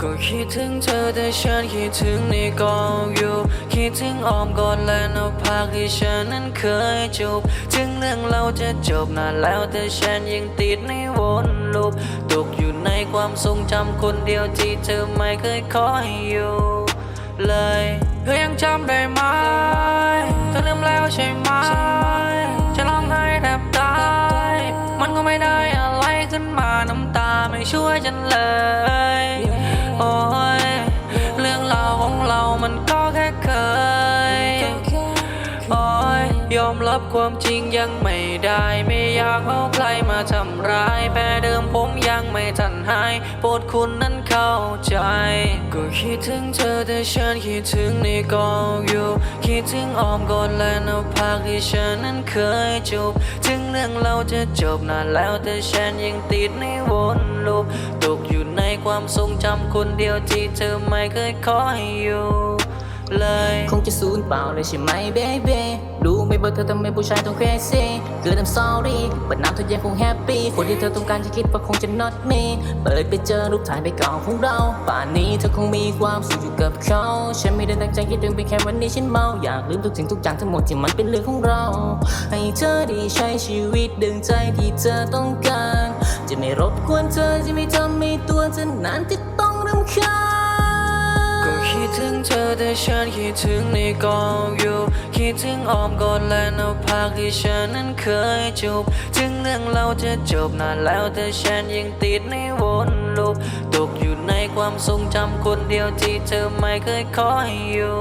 ก็คิดถึงเธอแต่ฉันคิดถึงในกองอยู่ คิดถึงอ้อมกอดและนลักที่ฉันนั้นเคยจูบ ถึงเรื่องเราจะจบนานแล้วแต่ฉันยังติดในวนลูปตกอยู่ในความทรงจำคนเดียวที่เธอไม่เคยขอให้อยู่ เลยเธอยังจำได้าไม่ช่วยฉันเลย โอ้ยเรื่องราวของเรามันก็แค่เคย ยอมรับความจริงยังไม่ได้ ไม่อยากเอาใครมาทำร้ายแพ้เดิมผมยังไม่ทันหาย โปรดคุณนั้นเข้าใจ ก็คิดถึงเธอแต่ฉันคิดถึงในกองอยู่ คิดถึงอ้อมกอดและน้าผากที่ฉันนั้นเคยจูบ ถึงเรื่องเราจะจบนานแล้วแต่ฉันยังติดในวนลูปตกอยู่ในความทรงจำคนเดียวที่เธอไม่เคยขอให้อยู่ เลย คงจะสูญเปล่าเลยใช่ไหมเบบีรู้ไหม่ว่าเธอทำไมผู้ชายต้อง crazy คือ I'm sorry บัดน้ำเธอยังคงแฮปปี้คนที่เธอต้องการจะคิดว่าคงจะ not me เปิดไปเจอรูปถ่ายไปเก่าของเรา ป่านนี้เธอคงมีความสุขอยู่กับเขา ฉันไม่ได้ตั้งใจคิดถึงเพียงแค่วันนี้ฉันเมา อยากลืมทุกสิ่งทุกอย่างทั้งหมดที่มันเป็นเรื่องของเรา ให้เธอได้ใช้ชีวิตดึงใจที่เธอต้องการ จะไม่รบกวนเธอจะไม่ทำให้ตัวเธอนานที่ต้องรำคาญ ถึงเธอแต่ฉันคิดถึงในกองอยู่ คิดถึงอ้อมกอดและน้าผากที่ฉันนั้นเคยจูบ ถึงเรื่องเราจะจบนานแล้วแต่ฉันยังติดในวนลูปตกอยู่ในความทรงจำคนเดียวที่เธอไม่เคยขอให้อยู่